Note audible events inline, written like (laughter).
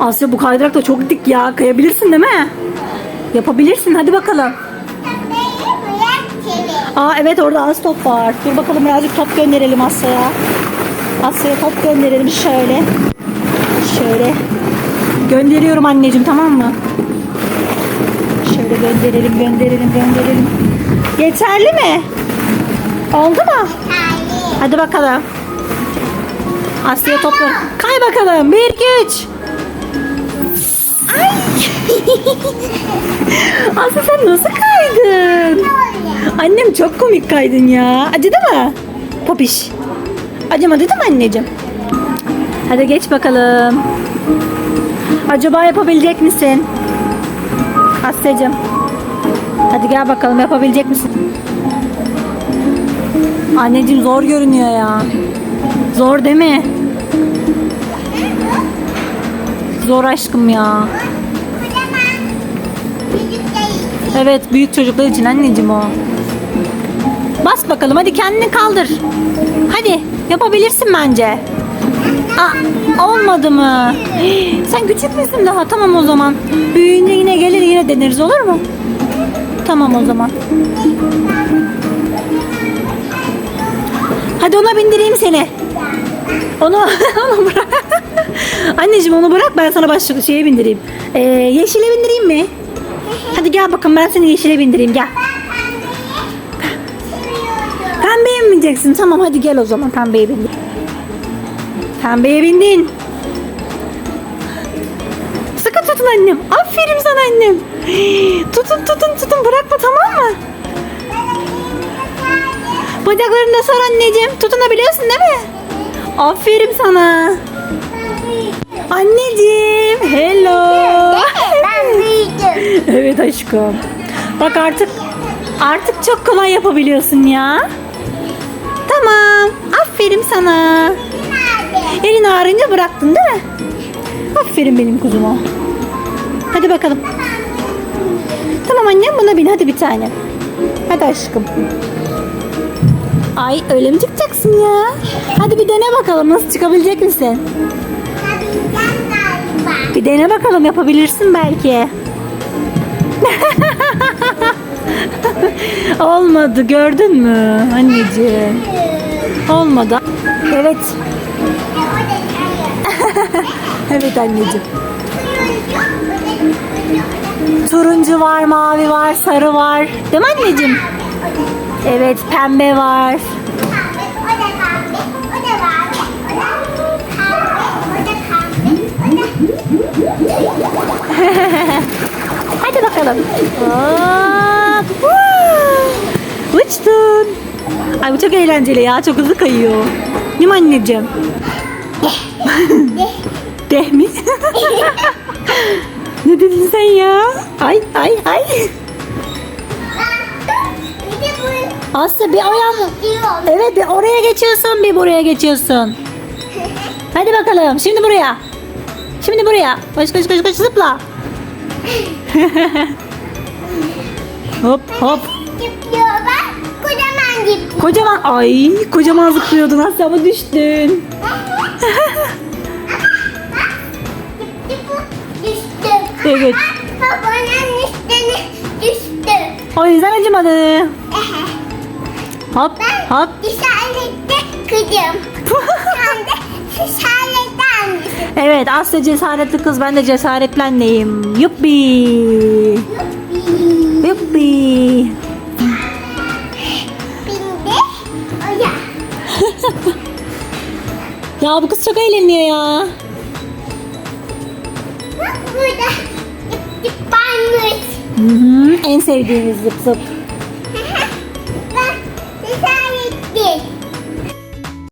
Asya bu kaydırak da çok dik ya. Kayabilirsin değil mi? Yapabilirsin. Hadi bakalım. Aa evet orada az top var. Dur bakalım birazcık top gönderelim Asya'ya. Asya'ya top gönderelim şöyle. Şöyle. Gönderiyorum anneciğim tamam mı? Şöyle gönderelim, gönderelim, gönderelim. Yeterli mi? Oldu mu? Hadi bakalım. Asya topla. Kay bakalım. Bir, iki, üç. (laughs) Asya sen nasıl kaydın? Annem çok komik kaydın ya. Acıdı mı? Popiş. Acımadı değil mi anneciğim? Hadi geç bakalım. Acaba yapabilecek misin? Asya'cığım. Hadi gel bakalım yapabilecek misin? Anneciğim zor görünüyor ya. Zor değil mi? Zor aşkım ya. Evet büyük çocuklar için anneciğim o. Bas bakalım hadi kendini kaldır. Hadi yapabilirsin bence. Aa, olmadı mı? (gasps) Sen küçük müsün daha? Tamam o zaman. Büyüyünce yine gelir yine deneriz olur mu? Tamam o zaman. Hadi ona bindireyim seni. Onu, (laughs) onu bırak. Anneciğim onu bırak ben sana başka şeye bindireyim. Ee, yeşile bindireyim mi? Hadi gel bakalım ben seni yeşile bindireyim gel. Pembeye mi bineceksin? Tamam hadi gel o zaman pembeye bindir. Pembeye bindin. Sıkı tutun annem. Aferin sana annem. Tutun tutun tutun bırakma tamam mı? Bacaklarını da sar anneciğim. Tutunabiliyorsun değil mi? Aferin sana. Anneciğim. Hello. (laughs) Evet aşkım. Bak artık artık çok kolay yapabiliyorsun ya. Tamam. Aferin sana. Elin ağrınca bıraktın değil mi? Aferin benim kuzuma. Hadi bakalım. Tamam annem buna bin hadi bir tane. Hadi aşkım. Ay öyle mi çıkacaksın ya? Hadi bir dene bakalım nasıl çıkabilecek misin? Bir dene bakalım yapabilirsin belki. (laughs) Olmadı gördün mü anneciğim? Olmadı. Evet. (laughs) Evet anneciğim. Turuncu var, mavi var, sarı var. Değil mi anneciğim? Evet, pembe var. Bakalım. Hop. Uçtun. Ay bu çok eğlenceli ya. Çok hızlı kayıyor. Değil mi anneciğim? Deh mi? ne dedin sen ya? Ay ay ay. Aslı bir diyor. Evet bir oraya geçiyorsun bir buraya geçiyorsun. Hadi bakalım şimdi buraya. Şimdi buraya. Koş koş koş koş zıpla. (laughs) hop hop. Bak. Kocaman dip. Kocaman ay kocaman zıplıyordun Aslı ama düştün. (laughs) Evet. Babanın üstüne düştü. O yüzden acımadı. (laughs) Hop Ben hop. işarette kızım. Sen de misin? Evet Aslı cesaretli kız ben de cesaretli anneyim. Yuppi. Yuppi. Bindi. Oya. (laughs) Ya bu kız çok eğleniyor ya. Bak burada. Dip varmış. Hı hı, en sevdiğimiz zıp zıp.